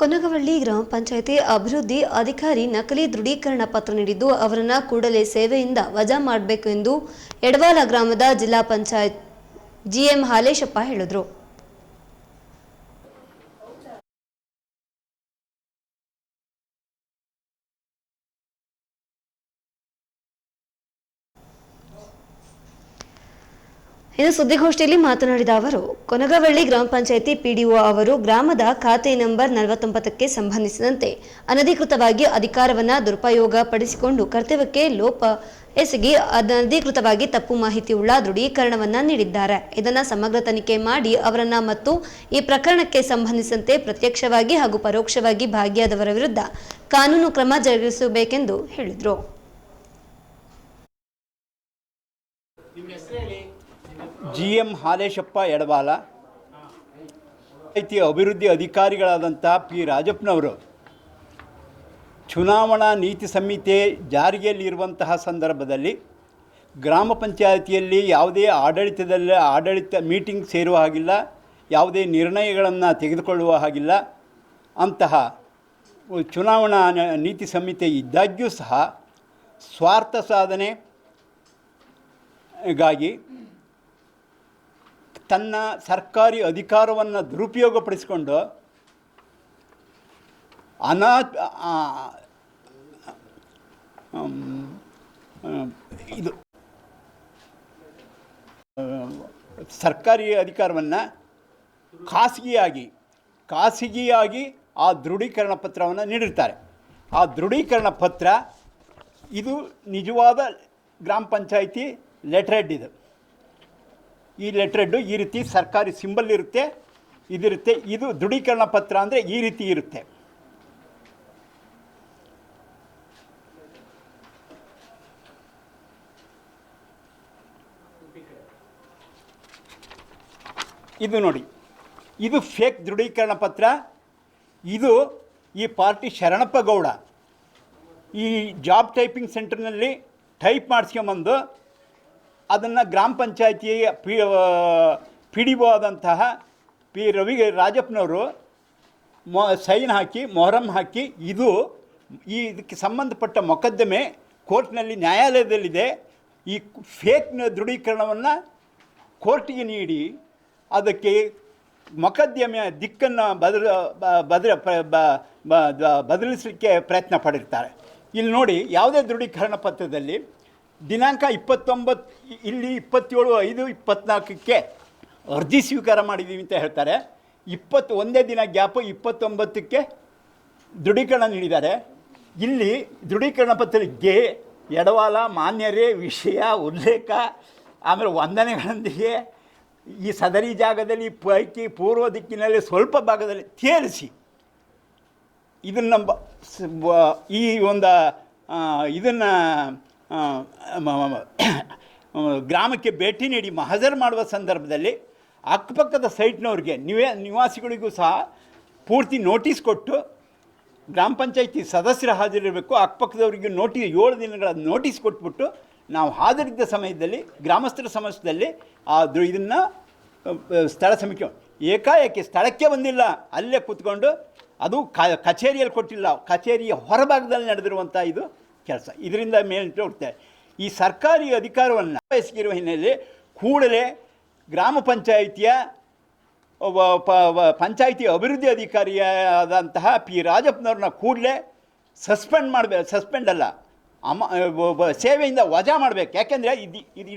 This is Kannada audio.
ಕೊನಗವಳ್ಳಿ ಗ್ರಾಮ ಪಂಚಾಯಿತಿ ಅಭಿವೃದ್ಧಿ ಅಧಿಕಾರಿ ನಕಲಿ ದೃಢೀಕರಣ ಪತ್ರ ನೀಡಿದ್ದು, ಅವರನ್ನು ಕೂಡಲೇ ಸೇವೆಯಿಂದ ವಜಾ ಮಾಡಬೇಕು ಎಂದು ಎಡವಾಲ ಗ್ರಾಮದ ಜಿಲ್ಲಾ ಪಂಚಾಯತ್ ಜಿಎಂ ಹಾಲೇಶಪ್ಪ ಹೇಳಿದರು. ಇನ್ನು ಸುದ್ದಿಗೋಷ್ಠಿಯಲ್ಲಿ ಮಾತನಾಡಿದ ಅವರು, ಕೊನಗವಳ್ಳಿ ಗ್ರಾಮ ಪಂಚಾಯಿತಿ ಪಿಡಿಒ ಅವರು ಗ್ರಾಮದ ಖಾತೆ ನಂಬರ್ ನಲವತ್ತೊಂಬತ್ತಕ್ಕೆ ಸಂಬಂಧಿಸಿದಂತೆ ಅನಧಿಕೃತವಾಗಿ ಅಧಿಕಾರವನ್ನ ದುರುಪಯೋಗ ಪಡಿಸಿಕೊಂಡು ಕರ್ತವ್ಯಕ್ಕೆ ಲೋಪ ಎಸಗಿ ಅನಧಿಕೃತವಾಗಿ ತಪ್ಪು ಮಾಹಿತಿಯುಳ್ಳ ದೃಢೀಕರಣವನ್ನು ನೀಡಿದ್ದಾರೆ. ಇದನ್ನ ಸಮಗ್ರ ತನಿಖೆ ಮಾಡಿ ಅವರನ್ನ ಮತ್ತು ಈ ಪ್ರಕರಣಕ್ಕೆ ಸಂಬಂಧಿಸಿದಂತೆ ಪ್ರತ್ಯಕ್ಷವಾಗಿ ಹಾಗೂ ಪರೋಕ್ಷವಾಗಿ ಭಾಗಿಯಾದವರ ವಿರುದ್ಧ ಕಾನೂನು ಕ್ರಮ ಜರುಗಿಸಬೇಕೆಂದು ಹೇಳಿದರು. ಜಿ ಎಂ ಹಾಲೇಶಪ್ಪ ಎಡಬಾಲ ಐತಿ ಅಭಿವೃದ್ಧಿ ಅಧಿಕಾರಿಗಳಾದಂಥ ಪಿ ರಾಜಪ್ಪನವರು. ಚುನಾವಣಾ ನೀತಿ ಸಂಹಿತೆ ಜಾರಿಯಲ್ಲಿರುವಂತಹ ಸಂದರ್ಭದಲ್ಲಿ ಗ್ರಾಮ ಪಂಚಾಯಿತಿಯಲ್ಲಿ ಯಾವುದೇ ಆಡಳಿತದಲ್ಲಿ ಆಡಳಿತ ಮೀಟಿಂಗ್ ಸೇರುವ ಹಾಗಿಲ್ಲ, ಯಾವುದೇ ನಿರ್ಣಯಗಳನ್ನು ತೆಗೆದುಕೊಳ್ಳುವ ಹಾಗಿಲ್ಲ. ಅಂತಹ ಚುನಾವಣಾ ನೀತಿ ಸಂಹಿತೆ ಇದ್ದಾಗ್ಯೂ ಸಹ ಸ್ವಾರ್ಥ ಸಾಧನೆಗಾಗಿ ತನ್ನ ಸರ್ಕಾರಿ ಅಧಿಕಾರವನ್ನು ದುರುಪಯೋಗಪಡಿಸಿಕೊಂಡು ಅನಾ ಇದು ಸರ್ಕಾರಿ ಅಧಿಕಾರವನ್ನು ಖಾಸಗಿಯಾಗಿ ಖಾಸಗಿಯಾಗಿ ಆ ದೃಢೀಕರಣ ಪತ್ರವನ್ನು ನೀಡಿರ್ತಾರೆ. ಆ ದೃಢೀಕರಣ ಪತ್ರ ಇದು ನಿಜವಾದ ಗ್ರಾಮ ಪಂಚಾಯಿತಿ ಲೆಟ್ರೆಡ್ ಇದು. ಈ ಲೆಟ್ರೆಡ್ಡು ಈ ರೀತಿ ಸರ್ಕಾರಿ ಸಿಂಬಲ್ ಇರುತ್ತೆ, ಇದಿರುತ್ತೆ. ಇದು ದೃಢೀಕರಣ ಪತ್ರ ಅಂದರೆ ಈ ರೀತಿ ಇರುತ್ತೆ. ಇದು ನೋಡಿ, ಇದು ಫೇಕ್ ದೃಢೀಕರಣ ಪತ್ರ. ಇದು ಈ ಪಾರ್ಟಿ ಶರಣಪ್ಪ ಗೌಡ ಈ ಜಾಬ್ ಟೈಪಿಂಗ್ ಸೆಂಟರ್ನಲ್ಲಿ ಟೈಪ್ ಮಾಡಿಸ್ಕೊಂಬಂದು ಅದನ್ನು ಗ್ರಾಮ ಪಂಚಾಯತಿ ಪಿ ಪಿ ಡಿ ಒ ಆದಂತಹ ಪಿ ರವಿ ರಾಜಪ್ಪನವರು ಮೊ, ಸೈನ್ ಹಾಕಿ, ಮೊಹರಂ ಹಾಕಿ, ಇದು ಈ ಇದಕ್ಕೆ ಸಂಬಂಧಪಟ್ಟ ಮೊಕದ್ದಮೆ ಕೋರ್ಟ್ನಲ್ಲಿ ನ್ಯಾಯಾಲಯದಲ್ಲಿದೆ. ಈ ಫೇಕ್ ದೃಢೀಕರಣವನ್ನು ಕೋರ್ಟಿಗೆ ನೀಡಿ, ಅದಕ್ಕೆ ಮೊಕದ್ದಮೆಯ ದಿಕ್ಕನ್ನು ಬದಲ ಬದಲ ಬದಲಿಸಲಿಕ್ಕೆ ಪ್ರಯತ್ನ ಪಡಿರ್ತಾರೆ. ಇಲ್ಲಿ ನೋಡಿ, ಯಾವುದೇ ದೃಢೀಕರಣ ಪತ್ರದಲ್ಲಿ ದಿನಾಂಕ ಇಪ್ಪತ್ತೊಂಬತ್ತು ಇಲ್ಲಿ ಇಪ್ಪತ್ತೇಳು, ಐದು, ಇಪ್ಪತ್ನಾಲ್ಕಕ್ಕೆ ಅರ್ಜಿ ಸ್ವೀಕಾರ ಮಾಡಿದ್ದೀವಿ ಅಂತ ಹೇಳ್ತಾರೆ. ಇಪ್ಪತ್ತು ಒಂದೇ ದಿನ ಗ್ಯಾಪು ಇಪ್ಪತ್ತೊಂಬತ್ತಕ್ಕೆ ದೃಢೀಕರಣ ನೀಡಿದ್ದಾರೆ. ಇಲ್ಲಿ ದೃಢೀಕರಣ ಪತ್ರಕ್ಕೆ ಎಡವಾಲ, ಮಾನ್ಯರೇ, ವಿಷಯ, ಉಲ್ಲೇಖ, ಆಮೇಲೆ ವಂದನೆಗಳೊಂದಿಗೆ ಈ ಸದರಿ ಜಾಗದಲ್ಲಿ ಪೈಕಿ ಪೂರ್ವ ದಿಕ್ಕಿನಲ್ಲಿ ಸ್ವಲ್ಪ ಭಾಗದಲ್ಲಿ ತೇರಿಸಿ ಇದನ್ನು ಈ ಒಂದು ಇದನ್ನು ಗ್ರಾಮಕ್ಕೆ ಭೇಟಿ ನೀಡಿ ಮಹಜರ್ ಮಾಡುವ ಸಂದರ್ಭದಲ್ಲಿ ಅಕ್ಕಪಕ್ಕದ ಸೈಟ್ನವ್ರಿಗೆ ನಿವೇ, ನಿವಾಸಿಗಳಿಗೂ ಸಹ ಪೂರ್ತಿ ನೋಟಿಸ್ ಕೊಟ್ಟು ಗ್ರಾಮ ಪಂಚಾಯಿತಿ ಸದಸ್ಯರ ಹಾಜರಿರಬೇಕು, ಅಕ್ಕಪಕ್ಕದವರಿಗೆ ನೋಟಿ, ಏಳು ದಿನಗಳ ನೋಟಿಸ್ ಕೊಟ್ಬಿಟ್ಟು ನಾವು ಹಾಜರಿದ್ದ ಸಮಯದಲ್ಲಿ, ಗ್ರಾಮಸ್ಥರ ಸಮಸ್ಯೆಯಲ್ಲಿ ಅದು ಇದನ್ನು ಸ್ಥಳ ಸಮೀಕ್ಷೆ, ಏಕಾಏಕಿ ಸ್ಥಳಕ್ಕೆ ಬಂದಿಲ್ಲ, ಅಲ್ಲೇ ಕೂತ್ಕೊಂಡು ಅದು ಕಚೇರಿಯಲ್ಲಿ ಕೊಟ್ಟಿಲ್ಲ, ಕಚೇರಿಯ ಹೊರಭಾಗದಲ್ಲಿ ನಡೆದಿರುವಂಥ ಇದು ಕೆಲಸ. ಇದರಿಂದ ಮೇಲೆ ಹೋಗ್ತಾರೆ ಈ ಸರ್ಕಾರಿ ಅಧಿಕಾರವನ್ನು ಬಯಸಿರುವ ಹಿನ್ನೆಲೆಯಲ್ಲಿ ಕೂಡಲೇ ಗ್ರಾಮ ಪಂಚಾಯಿತಿಯ ಪಂಚಾಯಿತಿ ಅಭಿವೃದ್ಧಿ ಅಧಿಕಾರಿಯಾದಂತಹ ಪಿ ರಾಜಪ್ಪನವ್ರನ್ನ ಕೂಡಲೇ ಸಸ್ಪೆಂಡ್ ಮಾಡಬೇಕು ಸಸ್ಪೆಂಡ್ ಅಲ್ಲ, ಅಮ ಸೇವೆಯಿಂದ ವಜಾ ಮಾಡಬೇಕು. ಯಾಕೆಂದರೆ ಇದು ಇದು